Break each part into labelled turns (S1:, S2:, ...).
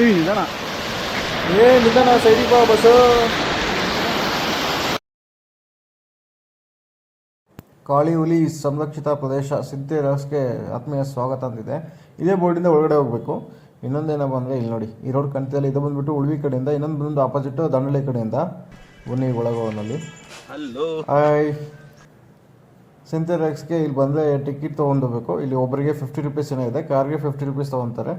S1: ಏಯ್ ನಿಧಾನ. ಏ ನಿಧಾನ ಸೈಡಿಗೆ ಬಾ ಬಸ್ಸು ಕಾಳಿ ಹುಲಿ ಸಂರಕ್ಷಿತ ಪ್ರದೇಶ ಸಿದ್ಧಿ ರಸ್ಗೆ ಆತ್ಮೀಯ ಸ್ವಾಗತ ಅಂತಿದೆ. ಇದೇ ಬೋರ್ಡಿಂದ ಒಳಗಡೆ ಹೋಗಬೇಕು. ಇನ್ನೊಂದೇನಪ್ಪ ಅಂದರೆ ಇಲ್ಲಿ ನೋಡಿ. ಈ ರೋಡ್ ಕಂತಿಯಲ್ಲಿ ಇದು ಬಂದ್ಬಿಟ್ಟು ಉಳ್ವಿ ಕಡೆಯಿಂದ ಇನ್ನೊಂದು ಬಂದು ಆಪೋಸಿಟ್ ದಂಡಳಿ ಕಡೆಯಿಂದ ಬನ್ನಿ ಒಳಗೋನಲ್ಲಿ
S2: ಹಲೋ
S1: ಹಾಯ್. ಸಿಂಥೆರಾಕ್ಸ್ಗೆ ಇಲ್ಲಿ ಬಂದರೆ ಟಿಕೆಟ್ ತೊಗೊಂಡೋಗ್ಬೇಕು ಇಲ್ಲಿ ಒಬ್ಬರಿಗೆ ಫಿಫ್ಟಿ ರುಪೀಸ್ ಏನೋ ಇದೆ ಕಾರ್ಗೆ ಫಿಫ್ಟಿ ರುಪೀಸ್ ತೊಗೊತಾರೆ.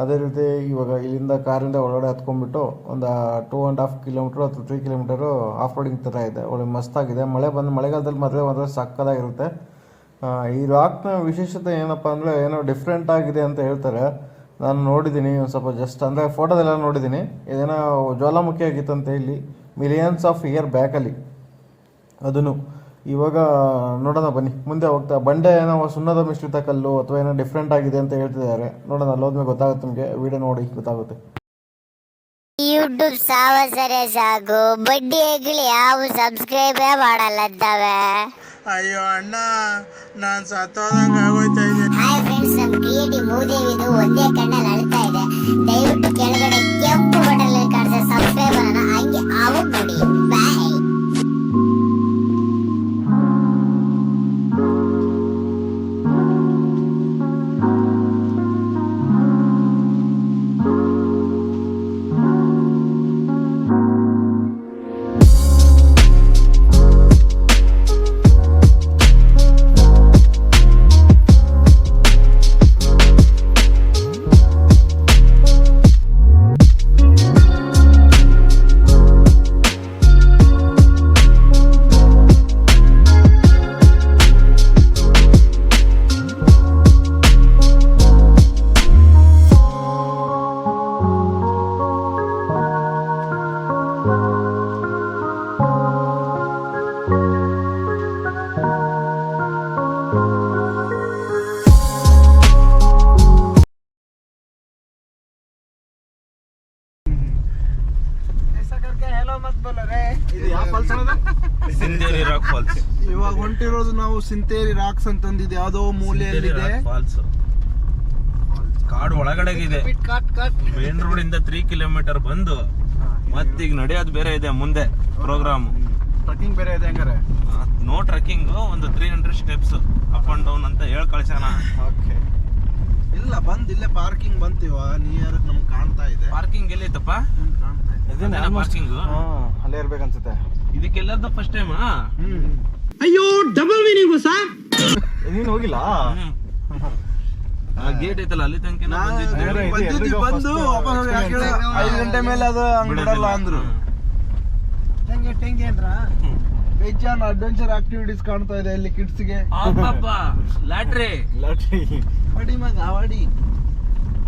S1: ಅದೇ ರೀತಿ ಇವಾಗ ಇಲ್ಲಿಂದ ಕಾರಿಂದ ಒಳಗಡೆ ಹತ್ಕೊಂಡ್ಬಿಟ್ಟು ಒಂದು ಟೂ ಆ್ಯಂಡ್ ಹಾಫ್ ಕಿಲೋಮೀಟ್ರ್ ಅಥವಾ ತ್ರೀ ಕಿಲೋಮೀಟರು ಆಫ್ ರೋಡಿಂಗ್ ಥರ ಇದೆ. ಒಳ್ಳೆ ಮಸ್ತಾಗಿದೆ. ಮಳೆ ಬಂದು, ಮಳೆಗಾಲದಲ್ಲಿ ಮಾತ್ರ ಮಾತ್ರ ಸಕ್ಕದಾಗಿರುತ್ತೆ. ಈ ರಾಕ್ನ ವಿಶೇಷತೆ ಏನಪ್ಪ ಅಂದರೆ ಏನೋ ಡಿಫ್ರೆಂಟ್ ಆಗಿದೆ ಅಂತ ಹೇಳ್ತಾರೆ. ನಾನು ನೋಡಿದ್ದೀನಿ ಒಂದು ಸ್ವಲ್ಪ ಜಸ್ಟ್ ಅಂದರೆ ಫೋಟೋದೆಲ್ಲ ನೋಡಿದ್ದೀನಿ. ಇದೇನೋ ಜ್ವಾಲಾಮುಖಿ ಅಂತ ಇಲ್ಲಿ. ಮಿಲಿಯನ್ಸ್ ಆಫ್ ಇಯರ್ ಬ್ಯಾಕಲ್ಲಿ ಅದನ್ನು ಇವಾಗ ನೋಡೋಣ ಬನ್ನಿ. ಮುಂದೆ ಹೋಗ್ತಾ ಬಂಡೆ ಏನೋ ಸುಣ್ಣದ ಮಿಶ್ರಿತ ಕಲ್ಲು ಅಥವಾ ಏನೋ ಡಿಫ್ರೆಂಟ್ ಆಗಿದೆ ಅಂತ ಹೇಳ್ತಿದ್ದಾರೆ. ನೋಡೋಣ ಅಲ್ಲಿ ಹೋದ್ಮೇಲೆ ಗೊತ್ತಾಗುತ್ತೆ ನಿಮಗೆ. ವಿಡಿಯೋ ನೋಡಿ ಗೊತ್ತಾಗುತ್ತೆ.
S3: ಯೂಟ್ಯೂಬ್ ಸಾವಸರೆ ಸಾಕು ಬಡ್ಡಿ ಹೆಗ್ಲಿ ಯಾವ ಸಬ್ಸ್ಕ್ರೈಬೇ ಮಾಡಲ್ಲದ್ದಾವೆ.
S2: ಅಯ್ಯೋ ಅಣ್ಣ ನಾನು ಸತ್ತೋದಂಗ ಆಗೋಯ್ತಾ ಇದೆ.
S3: ಹಾಯ್ ಫ್ರೆಂಡ್ಸ್ ನಮ್ ಕ್ರಿಯೇಟಿವ್ ಮೂದೇವಿದು ಒಂದೇ ಕಣ್ಣಲ್ಲಿ ಅಳ್ತಾ ಇದೆ. ದಯವಿಟ್ಟು ಕೆಳಗಡೆ
S1: ಇದು ಯಾವ ಫಾಲ್ಸ್
S2: ಸಿಂಧೇರಿ ರಾಕ್ ಫಾಲ್ಸ್
S4: ಇವಾಗ ಹೊಂಟಿರೋದು ನಾವು ಸಿಂತೇರಿ ರಾಕ್ಸ್ ಅಂತಂದಿದ್ದು ಯಾವ್ದೋ ಮೂಲೆಯಲ್ಲಿದೆ.
S2: ಫಾಲ್ಸ್ ಕಾಡು ಇದೆ ಮೇನ್ ರೋಡ್ ಇಂದ ತ್ರೀ ಕಿಲೋಮೀಟರ್ ಬಂದು ಮತ್ತೀಗ ನಡೆಯೋದು ಬೇರೆ ಇದೆ ಮುಂದೆ ಪ್ರೋಗ್ರಾಮ್
S4: ಟ್ರಕ್ಕಿಂಗ್ ಬೇರೆ ಇದೆ ಹಂಗಾರೆ?
S2: ನೋ ಟ್ರಕ್ಕಿಂಗ್ ಒಂದು three hundred steps up and down ಅಂತ ಹೇಳಿ ಕಳ್ಸೋಣ
S4: ಓಕೆ ಇಲ್ಲ ಬಂದ್ ಇಲ್ಲೇ ಪಾರ್ಕಿಂಗ್ ಬಂತೀವ ನಿಯರ್ ನಮ್ಗೆ ಕಾಣ್ತಾ ಇದೆ.
S2: ಪಾರ್ಕಿಂಗ್ ಎಲ್ಲಿತ್ತಪ್ಪ?
S4: ಕಾಣ್ತಾ
S2: ಪಾರ್ಕಿಂಗ್
S1: ಅಲ್ಲೇ ಇರ್ಬೇಕನ್ಸುತ್ತೆ.
S2: ಇದಕ್ಕೆಲ್ಲದ ಫಸ್ಟ್ ಟೈಮ್
S1: ನೀನು ಹೋಗಿಲ್ಲ?
S2: ಗೇಟ್ ಐತಲ್ಲ ಅಲ್ಲಿ ತನಕ
S4: ಬಂದು ಹೋಗಿ? ಐದು ಗಂಟೆ ಮೇಲೆ ಅದು ಹಂಗ್ ಬಿಡಲ್ಲ ಅಂದ್ರು. ಬೇಜಾನ್ ಅಡ್ವೆಂಚರ್ ಆಕ್ಟಿವಿಟೀಸ್ ಕಾಣ್ತಾ ಇದೆ ಇಲ್ಲಿ ಕಿಡ್ಸ್ಗೆ
S2: ಲ್ಯಾಟ್ರಿ
S1: ಲಾಟ್ರಿ.
S4: ಅಡಿ ಮಗ ಅಡಿ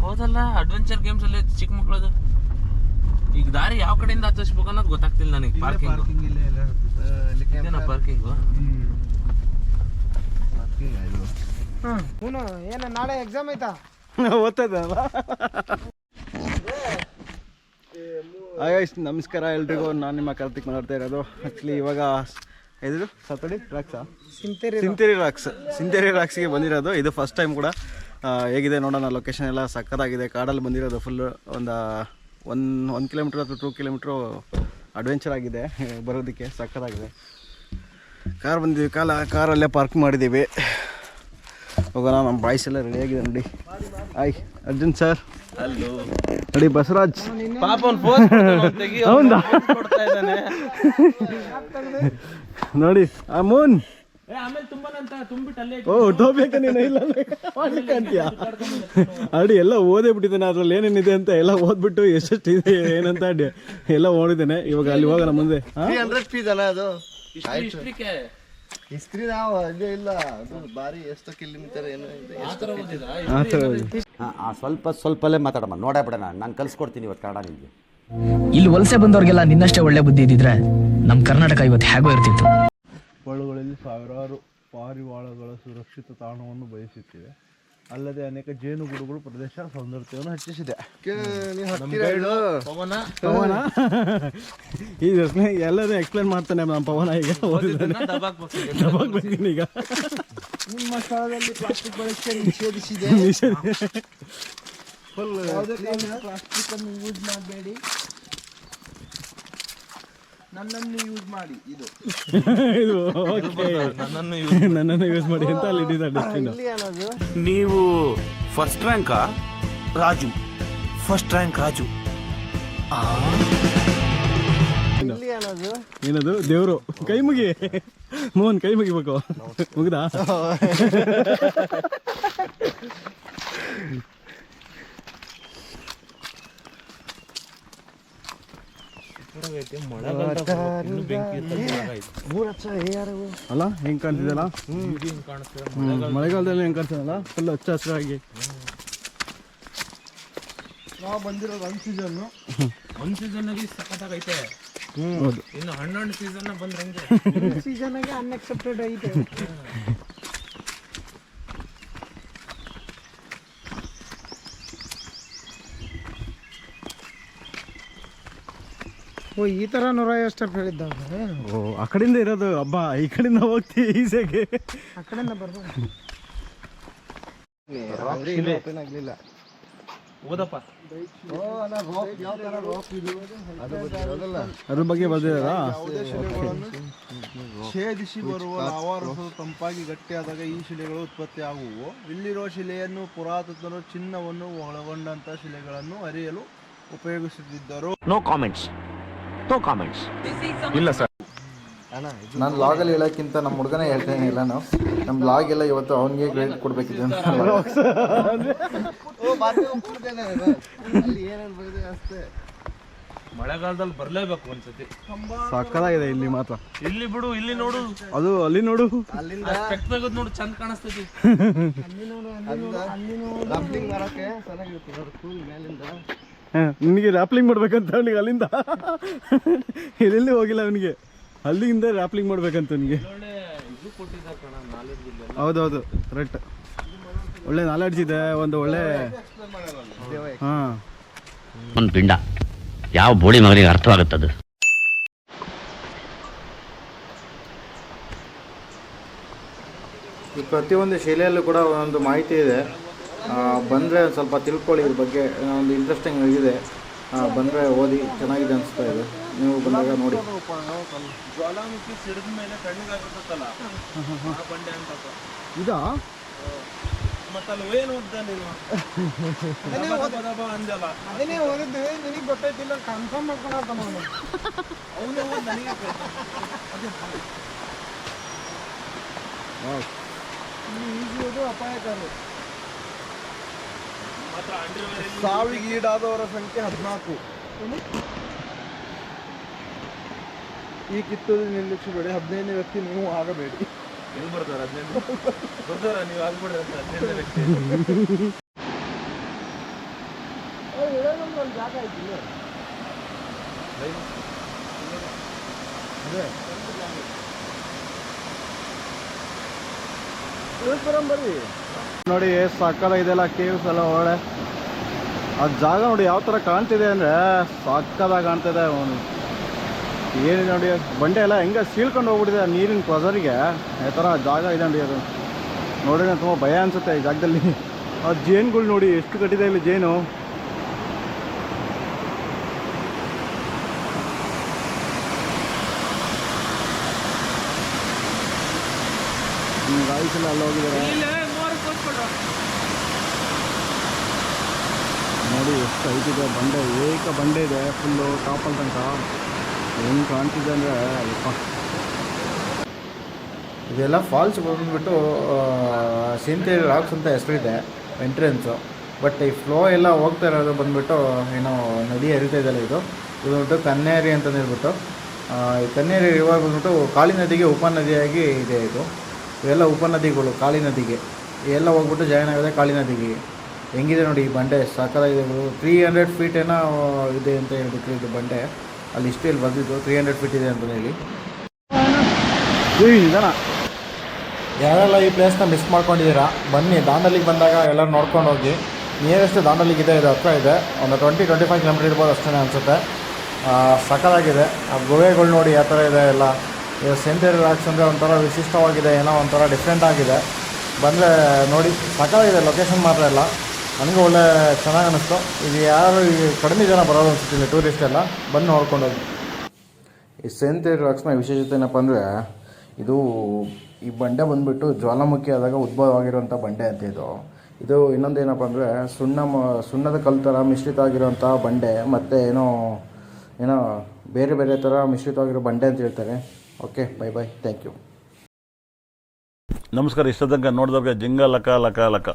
S2: ಹೌದಲ್ಲ ಅಡ್ವೆಂಚರ್ ಗೇಮ್ಸ್ ಅಲ್ಲಿ ಚಿಕ್ಕ ಮಕ್ಕಳದು ಈಗ ದಾರಿ ಯಾವ ಕಡೆಯಿಂದ ಹತ್ತಿಸ್ಬೇಕು ಅನ್ನೋದು ಗೊತ್ತಾಗ್ತಿಲ್ಲ ನನಗೆ. ಪಾರ್ಕಿಂಗ್
S4: ಪಾರ್ಕಿಂಗ್ ಇಲ್ಲೇ ಎಲ್ಲ
S2: ಇದೇನಾ.
S4: Parking ಇದು.
S5: ನಾಳೆ ಎಕ್ಸಾಮ್ ಐತಾ?
S1: ಓದ್ತದಲ್ಲ? ನಮಸ್ಕಾರ ಎಲ್ರಿಗೂ. ನಾನು ನಿಮ್ಮ ಕಾರ್ತಿಕ್ ಮಾತಾಡ್ತಾ ಇರೋದು. ಆ್ಯಕ್ಚುಲಿ ಇವಾಗ ಇದು ಸತಡಿ ರಾಕ್ಸಾ
S5: ಸಿಂತೇರಿ
S1: ಸಿಂತೇರಿ ರಾಕ್ಸ್ ಸಿಂತೇರಿ ರಾಕ್ಸ್ಗೆ ಬಂದಿರೋದು. ಇದು ಫಸ್ಟ್ ಟೈಮ್ ಕೂಡ ಹೇಗಿದೆ ನೋಡೋಣ. ಲೊಕೇಶನ್ ಎಲ್ಲ ಸಕ್ಕತ್ತಾಗಿದೆ ಕಾಡಲ್ಲಿ ಬಂದಿರೋದು ಫುಲ್ಲು ಒಂದು ಒನ್ ಒನ್ ಕಿಲೋಮೀಟ್ರ್ ಅಥವಾ ಟೂ ಕಿಲೋಮೀಟ್ರು ಅಡ್ವೆಂಚರ್ ಆಗಿದೆ. ಬರೋದಕ್ಕೆ ಸಕ್ಕತ್ತಾಗಿದೆ. ಕಾರ್ ಬಂದಿದ್ದೀವಿ ಕಾಲ ಕಾರಲ್ಲೇ ಪಾರ್ಕ್ ಮಾಡಿದ್ದೀವಿ. ಹೋಗೋಣ ನಮ್ಮ ಬಾಯ್ಸ್ ಎಲ್ಲ ರೆಡಿ ಆಗಿದೆ ನೋಡಿ. ಹಾಯ್ ಅರ್ಜುನ್ ಸರ್
S2: ಅಲ್ಲೋ
S1: ನೋಡಿ ಬಸವರಾಜ್.
S2: ಪಾಪ ಫೋನ್
S1: ಹೌದಾ? ನೋಡಿ ಅಮೂನ್
S2: ಆಮೇಲೆ ತುಂಬಾನಂತ ತುಂಬಿಟ್ಟು ಅಲ್ಲೇ
S1: ಓ ಟೋಬೇಕ ನೀನು ಇಲ್ಲ ಅಂತೀಯ? ಅಡಿ ಎಲ್ಲ ಓದೇ ಬಿಟ್ಟಿದ್ದೇನೆ ಅದ್ರಲ್ಲಿ ಏನೇನಿದೆ ಅಂತ ಎಲ್ಲ ಓದ್ಬಿಟ್ಟು ಎಷ್ಟೆಷ್ಟು ಇದೆ ಏನಂತ ಅಡಿ ಎಲ್ಲ ಓಡಿದ್ದೇನೆ ಇವಾಗ ಅಲ್ಲಿ ಹೋಗೋಣ ಮುಂದೆ?
S4: ಹಂಡ್ರೆಡ್ ಫೀಸ್ ಅಲ್ಲ ಅದು? ಹಿಸ್ಟ್ರಿ ನಾವು ಇದೇ ಇಲ್ಲ. ಅದು ಬಾರಿ ಎಷ್ಟು ಕಿಲೋಮೀಟರ್ ಏನೋ ಇದೆ.
S2: ಆ ಥರ
S1: ಆ
S6: ಸ್ವಲ್ಪ ಸ್ವಲ್ಪಲ್ಲೇ ಮಾತಾಡಮ್ಮ. ನೋಡೇ ಬಿಡೋಣ. ನಾನು ಕಲ್ಸ್ಕೊಡ್ತೀನಿ ಇವತ್ತು ಕನ್ನಡ ನಿಮಗೆ.
S7: ಇಲ್ಲಿ ವಲಸೆ ಬಂದವ್ರಿಗೆಲ್ಲ ನಿನ್ನಷ್ಟೇ ಒಳ್ಳೆ ಬುದ್ಧಿ ಇದ್ದಿದ್ರೆ ನಮ್ ಕರ್ನಾಟಕ ಇವತ್ತು ಹೇಗೋ ಇರ್ತಿತ್ತು.
S4: ಕೊಳಗಳಲ್ಲಿ ಸಾವಿರಾರು ಪಾರಿವಾಳಗಳ ಸುರಕ್ಷಿತ ತಾಣವನ್ನು ಬಯಸುತ್ತಿವೆ. ಅಲ್ಲದೆ ಅನೇಕ ಜೇನುಗೂಡುಗಳು ಪ್ರದೇಶ ಸೌಂದರ್ಯವನ್ನು ಹೆಚ್ಚಿಸಿದೆ.
S2: ಪವನ?
S1: ಪವನ? ಈಗ explain- ಎಕ್ಸ್ಪ್ಲೇನ್ ಮಾಡ್ತಾನೆ ನಮ್ಮ ಪವನ ಈಗ ಓದಿದ್ದಾನೆ.
S2: ದಬಾಕ್ ಬರ್ತೀನಿ.
S1: ದಬಾಕ್ಬೇಕಿನ್ ಈಗ.
S4: ನಿಮ್ಮ ಸ್ಥಳದಲ್ಲಿ ಪ್ಲಾಸ್ಟಿಕ್ ಬಳಕೆ ನಿಷೇಧಿಸಿದೆ. ಪ್ಲಾಸ್ಟಿಕ್ ಅನ್ನು ಯೂಸ್ ಮಾಡಬೇಡಿ. ನನ್ನನ್ನು ಯೂಸ್ ಮಾಡಿ ಇದು.
S8: ಇದು
S2: ನನ್ನನ್ನು
S8: ನನ್ನನ್ನು ಯೂಸ್ ಮಾಡಿ ಅಂತ ಅಲ್ಲಿ
S5: ಇಲ್ಲಿ
S9: ನೀವು ಫಸ್ಟ್ ರ್ಯಾಂಕಾ ರಾಜು. First rank Raju.
S8: ಏನದು? ದೇವ್ರು. ಕೈ ಮುಗಿ. ಮೋಹನ್ ಕೈ ಮುಗಿಬೇಕು. ಮುಗ್ದಾ? ಅಲ್ಲ ಹೆಂಗ್ ಕಾಣ್ತಿದೆಲ್ಲ ಮಳೆಗಾಲದಲ್ಲಿ. ಹೆಂಗ್ ಕಾಣ್ತದಲ್ಲ ಫುಲ್ ಹಚ್ಚ ಹಸಿರಾಗಿ
S4: ನಾವು ಬಂದಿರೋದು ಒಂದು ಸೀಸನ್
S2: ಒಂದ್ ಸೀಸನ್ ಆಗಿ ಸಖತ್ತಾಗೈತೆ
S8: ಹೌದು.
S2: ಇನ್ನು ಹಣ್ಣು ಸೀಸನ್ ಬಂದ್ರೆ
S5: ಸೀಸನ್ ಆಗಿ ಅನ್ಎಕ್ಸೆಪ್ಟೆಡ್ ಐತೆ. ಓ ಈ ತರ ನೂರ ಐವತ್ತು ಹೇಳಿದ್ದಾವೆ
S8: ಓ ಆ ಕಡೆಯಿಂದ ಇರೋದು ಹಬ್ಬ ಈ ಕಡೆಯಿಂದ ಹೋಗ್ತಿ ಈಸೆಗೆ
S5: ಆ ಕಡೆಯಿಂದ ಬರ್ಬೋದು.
S2: ಓದಪ್ಪ.
S8: ಅದ್ರ ಬಗ್ಗೆ
S4: ಛೇದಿಸಿ ಬರುವ ತಂಪಾಗಿ ಗಟ್ಟಿಯಾದಾಗ ಈ ಶಿಲೆಗಳು ಉತ್ಪತ್ತಿ ಆಗುವು. ಇಲ್ಲಿರುವ ಶಿಲೆಯನ್ನು ಪುರಾತತ್ವರು ಚಿನ್ನವನ್ನು ಒಳಗೊಂಡಂತ ಶಿಲೆಗಳನ್ನು ಅರಿಯಲು ಉಪಯೋಗಿಸುತ್ತಿದ್ದರು
S9: ನೋ ಕಾಮೆಂಟ್ಸ್ ನೋ ಕಾಮೆಂಟ್ಸ್ ಇಲ್ಲ ಸರ್.
S1: ನಾನು ಲಾಗಲ್ಲಿ ಹೇಳೋಕ್ಕಿಂತ ನಮ್ಮ ಹುಡುಗನೇ ಹೇಳ್ತೇನೆ ಇಲ್ಲ ನಾವು ನಮ್ಮ ಲಾಗ್ ಎಲ್ಲ ಇವತ್ತು ಅವನಿಗೆ ಕ್ರೆಡಿಟ್ ಕೊಡಬೇಕಿದೆ ಅಂತ
S2: ಮಳೆಗಾಲದಲ್ಲಿ ಬರ್ಲೇಬೇಕು ಒಂದ್ಸತಿ.
S8: ಸಕ್ಕದಾಗಿದೆ ಇಲ್ಲಿ ಮಾತ್ರ.
S2: ಇಲ್ಲಿ ಬಿಡು ಇಲ್ಲಿ ನೋಡು.
S8: ಅದು ಅಲ್ಲಿ ನೋಡು.
S2: ತೆಗೆದು ನೋಡು ಚಂದ ಕಾಣಿಸ್ತೈತಿ.
S8: ಹ, ನಿನಗೆ ರ್ಯಾಪ್ಲಿಂಗ್ ಮಾಡ್ಬೇಕಂತ ಅವನಿಗೆ ಅಲ್ಲಿಂದ. ಎಲ್ಲೆಲ್ಲಿ ಹೋಗಿಲ್ಲ ಅವನಿಗೆ. ಅಲ್ಲಿಂದ ರ್ಯಾಪ್ಲಿಂಗ್ ಮಾಡ್ಬೇಕಂತ ಅವನಿಗೆ. ಹೌದೌದು ಕರೆಕ್ಟ್ ಒಳ್ಳೆ ನಾಲೆಡ್ಜ್ ಇದೆ ಒಂದು ಒಳ್ಳೆ ಹಾಂ.
S10: ಒಂದು ಪಿಂಡ. ಯಾವ ಬೋಳಿ ಮಗನಿಗೆ ಅರ್ಥವಾಗುತ್ತದು
S1: ಈ ಪ್ರತಿಯೊಂದು ಶೈಲಿಯಲ್ಲೂ ಕೂಡ ಒಂದೊಂದು ಮಾಹಿತಿ ಇದೆ. ಬಂದರೆ ಸ್ವಲ್ಪ ತಿಳ್ಕೊಳ್ಳಿ ಇದ್ರ ಬಗ್ಗೆ. ಒಂದು ಇಂಟ್ರೆಸ್ಟಿಂಗ್ ಇದೆ ಬಂದರೆ ಓದಿ ಚೆನ್ನಾಗಿದೆ ಅನಿಸ್ತಾ ಇದೆ. ನೀವು ಬಂದಾಗ ನೋಡಿ.
S2: ಜ್ವಾಲಾಮುಖಿ ಸಿಡಿದ ಮೇಲೆ ತಣ್ಣಗಾಗಿರ್ತಲ್ಲ ಆ ಬಂಡೆ ಅಂತ
S8: ಇದಾ?
S2: ಮತ್ತಲ್ಲಿ ಏನು ಓದ್ದ ನೀನು? ಅಂದಲ್ಲ
S5: ಅದನ್ನೇ ಓದಿದ್ದು. ನಿನಗೆ ಗೊತ್ತಾಯ್ತಿಲ್ಲ ಕನ್ಫರ್ಮ್ ಮಾಡ್ಕೊಳತ್ತ ನಾನು
S2: ಅವನೇ. ಓದ್ ನನಗೆ
S5: ಈಸಿ ಓದು ಅಪಾಯಕಾರಿ.
S2: ಮಾತ್ರ ಅಂಡರ್ವೇರ್
S4: ಸಾವಿಗೆ ಈಡಾದವರ ಸಂಖ್ಯೆ ಹದಿನಾಲ್ಕು. ಈ ಕಿತ್ತೂರು ನಿಲ್ಲಿಸಬೇಡಿ ಹದಿನೈದನೇ ವ್ಯಕ್ತಿ ನೀವು ಆಗಬೇಡಿ.
S2: ಬರ್ತಾರ ಹದಿನೈದು? ಬರ್ತಾರ ನೀವು ಆಗ್ಬಿಡ್ರಿ ಅಂತ ಹದಿನೈದು ವ್ಯಕ್ತಿ.
S8: ನೋಡಿ ಸಕ್ಕದಾಗಿದೆಲ್ಲ ಕೇವ್ಸ್ ಎಲ್ಲ ಒಳ್ಳೆ. ಆ ಜಾಗ ನೋಡಿ ಯಾವ ಥರ ಕಾಣ್ತಿದೆ ಅಂದರೆ ಸಕ್ಕದಾಗಿ ಕಾಣ್ತಿದೆ ಅವನು. ಏನಿದೆ ನೋಡಿ, ಬಂಡೆ ಎಲ್ಲ ಹೆಂಗೆ ಸೀಳ್ಕೊಂಡು ಹೋಗ್ಬಿಟ್ಟಿದೆ ನೀರಿನ ಪ್ರೆಸರಿಗೆ ಈ ಥರ ಜಾಗ ಇದೆ ನೋಡಿ ಅದು. ನೋಡಿದ್ರೆ ತುಂಬ ಭಯ ಅನಿಸುತ್ತೆ ಈ ಜಾಗದಲ್ಲಿ. ಆ ಜೇನುಗಳು ನೋಡಿ, ಎಷ್ಟು ಕಟ್ಟಿದೆ ಇಲ್ಲಿ ಜೇನು. ಗಾಯ್ಸ್ ಎಲ್ಲ ಅಲ್ಲಿ ಹೋಗಿದ್ದಾರೆ ನೋಡಿ ಎಷ್ಟು ಐತಿದೆ ಇದೆ ಬಂಡೆ ಏಕ ಬಂಡೆ ಇದೆ ಫುಲ್ಲು ಟಾಪಲ್ ತನಕ. ಹೆಂಗೆ ಕಾಣ್ತಿದೆ ಅಂದರೆ ಅಲ್ಲಪ್ಪ
S1: ಇದೆಲ್ಲ ಫಾಲ್ಸ್ ಬಂದ್ಬಿಟ್ಟು ಸೀಂತೆ ರಾಕ್ಸ್ ಅಂತ ಹೆಸರಿದೆ ಎಂಟ್ರೆನ್ಸು ಬಟ್ ಈ ಫ್ಲೋ ಎಲ್ಲ ಹೋಗ್ತಾ ಇರೋದು ಬಂದ್ಬಿಟ್ಟು ಏನೋ ನದಿ ಹರಿತಾ ಇದೆಯಲ್ಲ ಇದು. ಇದು ಬಂದ್ಬಿಟ್ಟು ಕನ್ನೇರಿ ಅಂತಂದು ಹೇಳ್ಬಿಟ್ಟು ಕನ್ನೇರಿ ರಿವರ್ ಬಂದ್ಬಿಟ್ಟು ಕಾಳಿ ನದಿಗೆ ಉಪನದಿಯಾಗಿ ಇದೆ ಇದು. ಇವೆಲ್ಲ ಉಪನದಿಗಳು, ಕಾಳಿ ನದಿಗೆ. ಎಲ್ಲ ಹೋಗ್ಬಿಟ್ಟು ಜಾಯಿನ್ ಆಗಿದೆ ಕಾಳಿ ನದಿಗೆ. ಹೆಂಗಿದೆ ನೋಡಿ ಈ ಬಂಡೆ, ಸಾಕಾಗಿದೆ ತ್ರೀ ಹಂಡ್ರೆಡ್ ಫೀಟ್ ಏನೋ ಇದೆ ಅಂತ ಹೇಳ್ಬಿಟ್ಟು ಇದು ಬಂಡೆ. ಅಲ್ಲಿ ಇಷ್ಟು ಇಲ್ಲಿ ಬಂದಿದ್ದು ತ್ರೀ ಹಂಡ್ರೆಡ್ ಫೀಟ್ ಇದೆ ಅಂತ ಹೇಳಿ. ಯಾರೆಲ್ಲ ಈ ಪ್ಲೇಸ್ನ ಮಿಸ್ ಮಾಡ್ಕೊಂಡಿದ್ದೀರಾ, ಬನ್ನಿ. ದಾಂಡಲಿಗೆ ಬಂದಾಗ ಎಲ್ಲರೂ ನೋಡ್ಕೊಂಡು ಹೋಗಿ. ನಿಯರೆಸ್ಟ್ ದಾಂಡಲಿಗೆ ಇದೆ ಇದು ಹತ್ರ ಇದೆ. ಒಂದು ಟ್ವೆಂಟಿ ಟ್ವೆಂಟಿ ಫೈವ್ ಕಿಲೋಮೀಟರ್ ಇರ್ಬೋದು ಅಷ್ಟೇ ಅನಿಸುತ್ತೆ. ಸಕ್ಕದಾಗಿದೆ ಆ ಗುಹೆಗಳು ನೋಡಿ ಯಾವ ಥರ ಇದೆ ಎಲ್ಲ. ಇದು ಸೆಂಟರ್ ರಾಕ್ಸ್ ಅಂದರೆ ಒಂಥರ ವಿಶಿಷ್ಟವಾಗಿದೆ, ಏನೋ ಒಂಥರ ಡಿಫ್ರೆಂಟ್ ಆಗಿದೆ. ಬಂದರೆ ನೋಡಿ ಸಕಾಲಿದೆ ಲೊಕೇಶನ್ ಮಾತ್ರ ಎಲ್ಲ ನನಗೆ ಒಳ್ಳೆ ಚೆನ್ನಾಗಿ ಅನ್ನಿಸ್ತು ಇದು ಯಾರು ಕಡಿಮೆ ಜನ ಬರೋದು ಅನ್ಸುತ್ತಿಲ್ಲ ಟೂರಿಸ್ಟ್ ಎಲ್ಲ. ಬಂದು ನೋಡ್ಕೊಂಡು ಹೋಗಿ ಈ ಸೆಂಟ್ ರಿಲ್ಯಾಕ್ಸ್ನ ವಿಶೇಷತೆ ಏನಪ್ಪ ಅಂದರೆ, ಇದು ಈ ಬಂಡೆ ಬಂದುಬಿಟ್ಟು ಜ್ವಾಲಾಮುಖಿ ಆದಾಗ ಉದ್ಭವವಾಗಿರುವಂಥ ಬಂಡೆ ಅಂತ ಇದು. ಇದು ಇನ್ನೊಂದು ಏನಪ್ಪ ಅಂದರೆ, ಸುಣ್ಣ ಸುಣ್ಣದ ಕಲ್ಲು ಥರ ಮಿಶ್ರಿತ ಆಗಿರುವಂಥ ಬಂಡೆ, ಮತ್ತು ಏನೋ ಏನೋ ಬೇರೆ ಬೇರೆ ಥರ ಮಿಶ್ರಿತವಾಗಿರೋ ಬಂಡೆ ಅಂತ ಹೇಳ್ತಾರೆ. Okay bye bye thank you
S8: ನಮಸ್ಕಾರ ಇಷ್ಟ ತನಕ ನೋಡಿದವ್ರಿಗೆ ಜಿಂಗ ಲಕ ಲಕ ಲಕ.